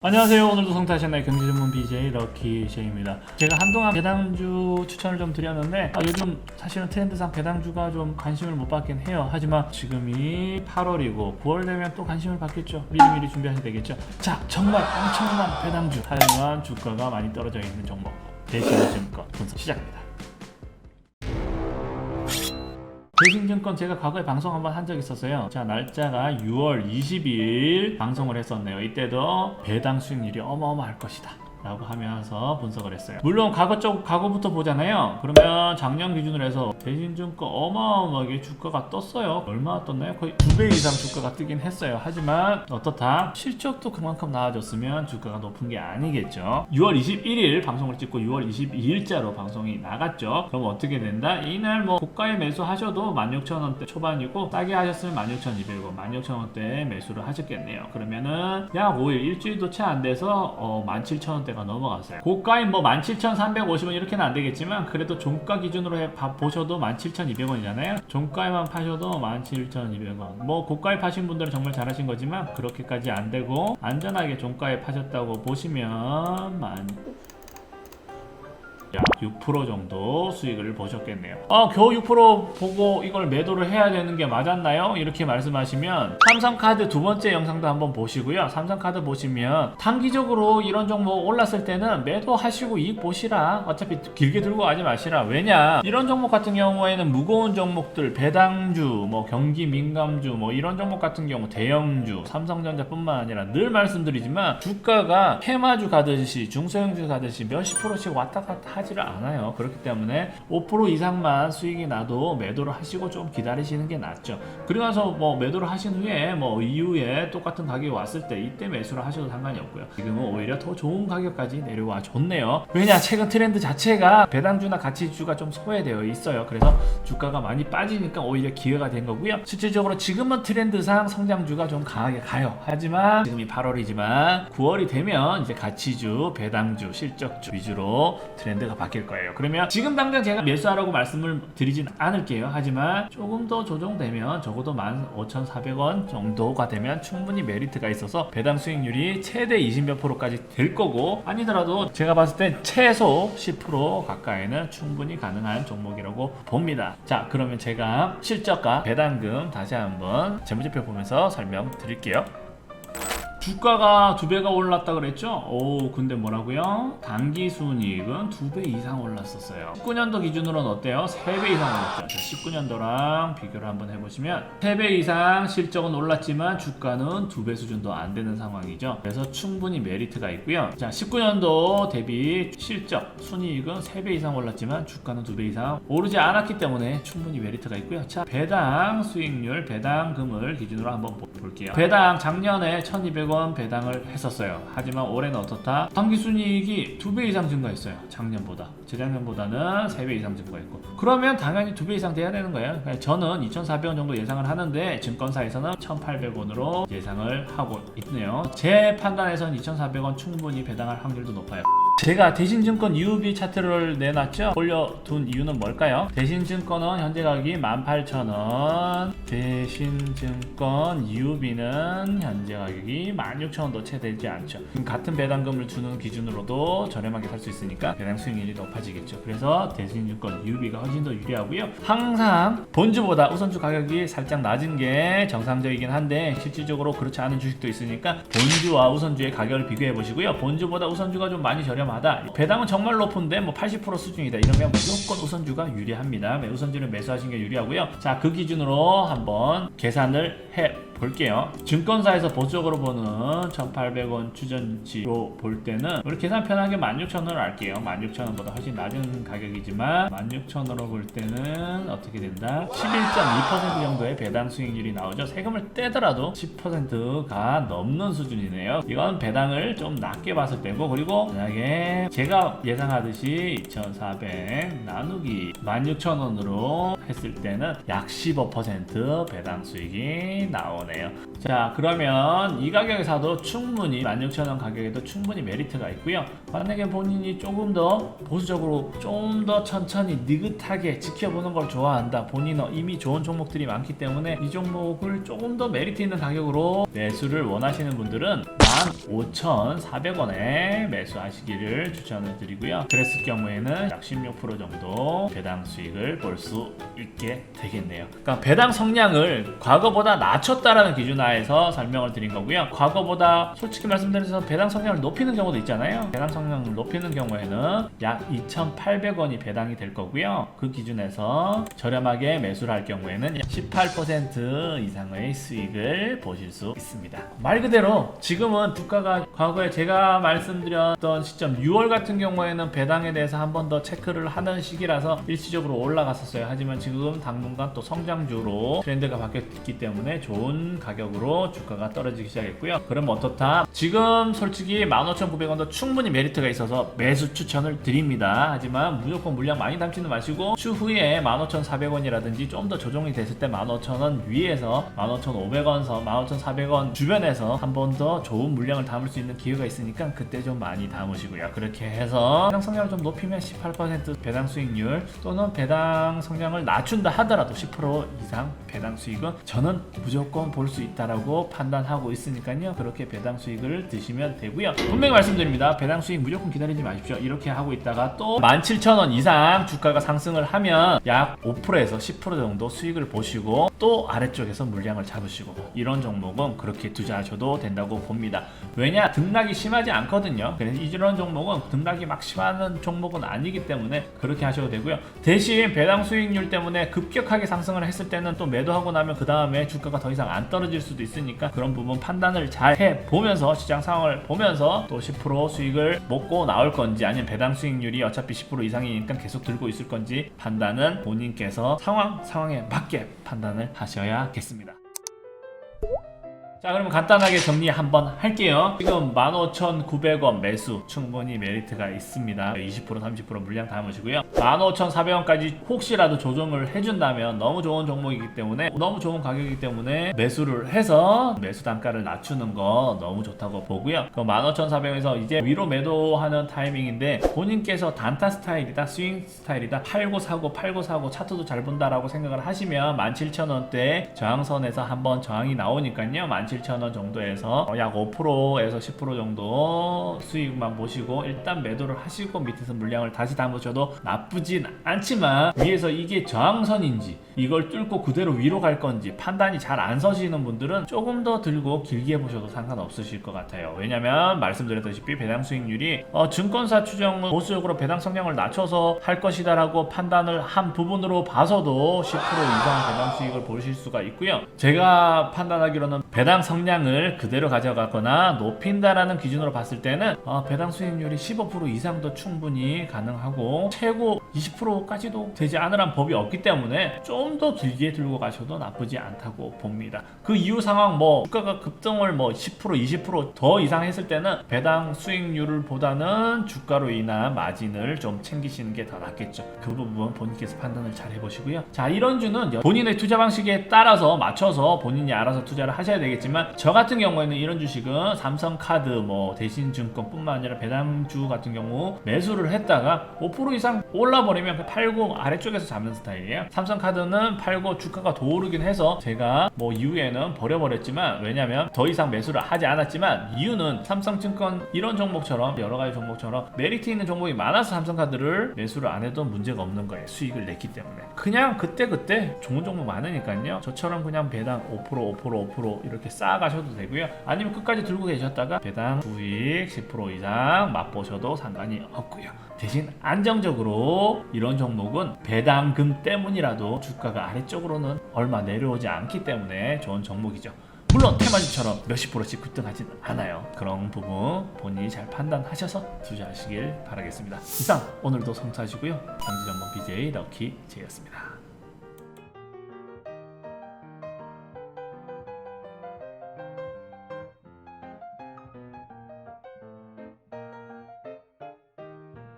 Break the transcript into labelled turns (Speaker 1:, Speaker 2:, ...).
Speaker 1: 안녕하세요. 오늘도 성타시나의 경제 전문 BJ 럭키 쉐입니다. 제가 한동안 배당주 추천을 좀 드렸는데 아, 요즘 사실은 트렌드상 배당주가 좀 관심을 못 받긴 해요. 하지만 지금이 8월이고 9월 되면 또 관심을 받겠죠. 미리미리 준비하셔야 되겠죠. 자, 정말 엄청난 배당주 하지만 주가가 많이 떨어져 있는 종목 대신증권 분석 시작합니다. 대신증권 제가 과거에 방송 한번 한 적 있었어요. 자, 날짜가 6월 22일 방송을 했었네요. 이때도 배당 수익률이 어마어마할 것이다. 라고 하면서 분석을 했어요. 물론 과거 쪽 과거부터 보잖아요. 그러면 작년 기준으로 해서 대신증권 어마어마하게 주가가 떴어요. 얼마나 떴나요? 거의 두 배 이상 주가가 뜨긴 했어요. 하지만 어떻다? 실적도 그만큼 나아졌으면 주가가 높은 게 아니겠죠. 6월 21일 방송을 찍고 6월 22일자로 방송이 나갔죠. 그럼 어떻게 된다? 이날 뭐 고가에 매수하셔도 16,000원대 초반이고 싸게 하셨으면 16,200원, 16,000원대 매수를 하셨겠네요. 그러면은 약 5일, 일주일도 채 안 돼서 어, 17,000원대 가 넘어갔어요. 고가인 뭐 17,350원 이렇게는 안 되겠지만 그래도 종가 기준으로 해 봐- 보셔도 17,200원이잖아요. 종가에만 파셔도 17,200원. 뭐 고가에 파신 분들은 정말 잘하신 거지만 그렇게까지 안 되고 안전하게 종가에 파셨다고 보시면 만 약 6% 정도 수익을 보셨겠네요. 어, 겨우 6% 보고 이걸 매도를 해야 되는 게 맞았나요? 이렇게 말씀하시면 삼성카드 두 번째 영상도 한번 보시고요. 삼성카드 보시면 단기적으로 이런 종목 올랐을 때는 매도하시고 이익 보시라. 어차피 길게 들고 가지 마시라. 왜냐? 이런 종목 같은 경우에는 무거운 종목들, 배당주, 뭐 경기 민감주, 뭐 이런 종목 같은 경우 대형주, 삼성전자뿐만 아니라 늘 말씀드리지만 주가가 테마주 가듯이 중소형주 가듯이 몇십 프로씩 왔다 갔다 하지를 않아요. 그렇기 때문에 5% 이상만 수익이 나도 매도를 하시고 좀 기다리시는 게 낫죠. 그리고 나서 뭐 매도를 하신 후에 뭐 이후에 똑같은 가격이 왔을 때 이때 매수를 하셔도 상관이 없고요. 지금은 오히려 더 좋은 가격까지 내려와 줬네요. 왜냐 최근 트렌드 자체가 배당주나 가치주가 좀 소외되어 있어요. 그래서 주가가 많이 빠지니까 오히려 기회가 된 거고요. 실질적으로 지금은 트렌드상 성장주가 좀 강하게 가요. 하지만 지금이 8월이지만 9월이 되면 이제 가치주, 배당주, 실적주 위주로 트렌드 가 바뀔 거예요. 그러면 지금 당장 제가 매수하라고 말씀을 드리진 않을게요. 하지만 조금 더 조정되면 적어도 15,400원 정도가 되면 충분히 메리트가 있어서 배당 수익률이 최대 20몇 프로까지 될 거고 아니더라도 제가 봤을 땐 최소 10% 가까이는 충분히 가능한 종목이라고 봅니다. 자, 그러면 제가 실적과 배당금 다시 한번 재무제표 보면서 설명드릴게요. 주가가 두 배가 올랐다 그랬죠? 오, 근데 뭐라고요? 단기 순이익은 두 배 이상 올랐었어요. 19년도 기준으로는 어때요? 세 배 이상 올랐죠. 자, 19년도랑 비교를 한번 해보시면 세 배 이상 실적은 올랐지만 주가는 두 배 수준도 안 되는 상황이죠. 그래서 충분히 메리트가 있고요. 자, 19년도 대비 실적 순이익은 세 배 이상 올랐지만 주가는 두 배 이상 오르지 않았기 때문에 충분히 메리트가 있고요. 자, 배당 수익률, 배당금을 기준으로 한번 보- 볼게요. 배당 작년에 1,200원 배당을 했었어요. 하지만 올해는 어떻다? 당기순이익이 두배 이상 증가했어요. 작년보다. 재작년보다는 세배 이상 증가했고. 그러면 당연히 두배 이상 돼야 되는 거예요. 그러니까 저는 2,400원 정도 예상을 하는데 증권사에서는 1,800원으로 예상을 하고 있네요. 제 판단에서는 2,400원 충분히 배당할 확률도 높아요. 제가 대신증권 UB 차트를 내놨죠? 올려둔 이유는 뭘까요? 대신증권은 현재 가격이 18,000원. 대신증권 UB는 현재 가격이 16,000원도 채 되지 않죠. 같은 배당금을 주는 기준으로도 저렴하게 살 수 있으니까 배당 수익률이 높아지겠죠. 그래서 대신증권 UB가 훨씬 더 유리하고요. 항상 본주보다 우선주 가격이 살짝 낮은 게 정상적이긴 한데 실질적으로 그렇지 않은 주식도 있으니까 본주와 우선주의 가격을 비교해 보시고요. 본주보다 우선주가 좀 많이 저렴 하다 배당은 정말 높은데 뭐 80% 수준이다. 이러면 무조건 우선주가 유리합니다. 네, 우선주를 매수하신 게 유리하고요. 자 그 기준으로 한번 계산을 해 볼게요. 증권사에서 보수적으로 보는 1800원 추전치로 볼 때는 우리 계산 편하게 16,000원을 할게요. 16,000원보다 훨씬 낮은 가격이지만 16,000원으로 볼 때는 어떻게 된다? 11.2% 정도의 배당 수익률이 나오죠. 세금을 떼더라도 10%가 넘는 수준이네요. 이건 배당을 좀 낮게 봤을 때고 그리고 만약 에 제가 예상하듯이 2,400 나누기 16,000원으로 했을 때는 약 15% 배당 수익이 나오네요 자 그러면 이 가격에 사도 충분히 16,000원 가격에도 충분히 메리트가 있고요. 만약에 본인이 조금 더 보수적으로 좀 더 천천히 느긋하게 지켜보는 걸 좋아한다. 본인은 이미 좋은 종목들이 많기 때문에 이 종목을 조금 더 메리트 있는 가격으로 매수를 원하시는 분들은 15,400원에 매수하시기를 추천을 드리고요. 그랬을 경우에는 약 16% 정도 배당 수익을 볼 수 있게 되겠네요. 그러니까 배당 성량을 과거보다 낮췄다라는 기준 하에서 설명을 드린 거고요. 과거보다 솔직히 말씀드려서 배당 성량을 높이는 경우도 있잖아요. 배당 성량을 높이는 경우에는 약 2,800원이 배당이 될 거고요. 그 기준에서 저렴하게 매수를 할 경우에는 약18% 이상의 수익을 보실 수 있습니다. 말 그대로 지금은 주가가 과거에 제가 말씀드렸던 시점 6월 같은 경우에는 배당에 대해서 한 번 더 체크를 하는 시기라서 일시적으로 올라갔었어요. 하지만 지금 당분간 또 성장주로 트렌드가 바뀌었기 때문에 좋은 가격으로 주가가 떨어지기 시작했고요. 그럼 어떻다? 지금 솔직히 15,900원도 충분히 메리트가 있어서 매수 추천을 드립니다. 하지만 무조건 물량 많이 담지는 마시고 추후에 15,400원이라든지 좀 더 조정이 됐을 때 15,000원 위에서 15,500원 선 15,400원 주변에서 한 번 더 좋은 물량을 담을 수 있는 기회가 있으니까 그때 좀 많이 담으시고요. 그렇게 해서 배당 성량을 좀 높이면 18% 배당 수익률 또는 배당 성량을 낮춘다 하더라도 10% 이상 배당 수익은 저는 무조건 볼 수 있다 라고 판단하고 있으니까요. 그렇게 배당 수익을 드시면 되고요. 분명히 말씀드립니다. 배당 수익 무조건 기다리지 마십시오. 이렇게 하고 있다가 또 17,000원 이상 주가가 상승을 하면 약 5%에서 10% 정도 수익을 보시고 또 아래쪽에서 물량을 잡으시고 이런 종목은 그렇게 투자하셔도 된다고 봅니다. 왜냐 등락이 심하지 않거든요. 그래서 이런 종목은 등락이 막 심한 종목은 아니기 때문에 그렇게 하셔도 되고요. 대신 배당 수익률 때문에 급격하게 상승을 했을 때는 또 매도하고 나면 그 다음에 주가가 더 이상 안 떨어질 수도 있으니까 그런 부분 판단을 잘 해 보면서 시장 상황을 보면서 또 10% 수익을 먹고 나올 건지 아니면 배당 수익률이 어차피 10% 이상이니까 계속 들고 있을 건지 판단은 본인께서 상황 상황에 맞게 판단을 하셔야겠습니다. 자 그러면 간단하게 정리 한번 할게요. 지금 15,900원 매수 충분히 메리트가 있습니다. 20% 30% 물량 담으시고요. 15,400원까지 혹시라도 조정을 해준다면 너무 좋은 종목이기 때문에 너무 좋은 가격이기 때문에 매수를 해서 매수 단가를 낮추는 거 너무 좋다고 보고요. 그 15,400원에서 이제 위로 매도하는 타이밍인데 본인께서 단타 스타일이다 스윙 스타일이다 팔고 사고 팔고 사고 차트도 잘 본다라고 생각을 하시면 17,000원대 저항선에서 한번 저항이 나오니까요 17,000원 정도에서 약 5%에서 10% 정도 수익만 보시고 일단 매도를 하시고 밑에서 물량을 다시 담으셔도 나쁘진 않지만 위에서 이게 저항선인지 이걸 뚫고 그대로 위로 갈 건지 판단이 잘 안 서시는 분들은 조금 더 들고 길게 보셔도 상관없으실 것 같아요. 왜냐면 말씀드렸다시피 배당 수익률이 어, 증권사 추정은 보수적으로 배당 성량을 낮춰서 할 것이다 라고 판단을 한 부분으로 봐서도 10% 이상 배당 수익을 보실 수가 있고요. 제가 판단하기로는 배당 성량을 그대로 가져가거나 높인다라는 기준으로 봤을 때는 어, 배당 수익률이 15% 이상도 충분히 가능하고 최고 20%까지도 되지 않으란 법이 없기 때문에 좀 더 길게 들고 가셔도 나쁘지 않다고 봅니다. 그 이후 상황 뭐 주가가 급등을 뭐 10% 20%더 이상 했을 때는 배당 수익률을 보다는 주가로 인한 마진을 좀 챙기시는 게 더 낫겠죠. 그 부분 본인께서 판단을 잘 해보시고요. 자 이런 주는 본인의 투자 방식에 따라서 맞춰서 본인이 알아서 투자를 하셔야 되겠지만 저 같은 경우에는 이런 주식은 삼성카드 뭐 대신증권뿐만 아니라 배당주 같은 경우 매수를 했다가 5% 이상 올라버리면 그 팔고 아래쪽에서 잡는 스타일이에요. 삼성카드는 팔고 주가가 더 오르긴 해서 제가 뭐 이후에는 버려버렸지만 왜냐면 더 이상 매수를 하지 않았지만 이유는 삼성증권 이런 종목처럼 여러 가지 종목처럼 메리트 있는 종목이 많아서 삼성카드를 매수를 안 해도 문제가 없는 거예요. 수익을 냈기 때문에. 그냥 그때그때 좋은 종목 많으니까요. 저처럼 그냥 배당 5% 5% 5% 이렇게 쌓아가셔도 되고요. 아니면 끝까지 들고 계셨다가 배당 수익 10% 이상 맛보셔도 상관이 없고요. 대신 안정적으로 이런 종목은 배당금 때문이라도 주가가 아래쪽으로는 얼마 내려오지 않기 때문에 좋은 종목이죠. 물론 테마주처럼 몇십 프로씩 급등하진 않아요. 그런 부분 본인이 잘 판단하셔서 투자하시길 바라겠습니다. 이상 오늘도 성사하시고요. 장기전문 BJ 럭키 제이였습니다.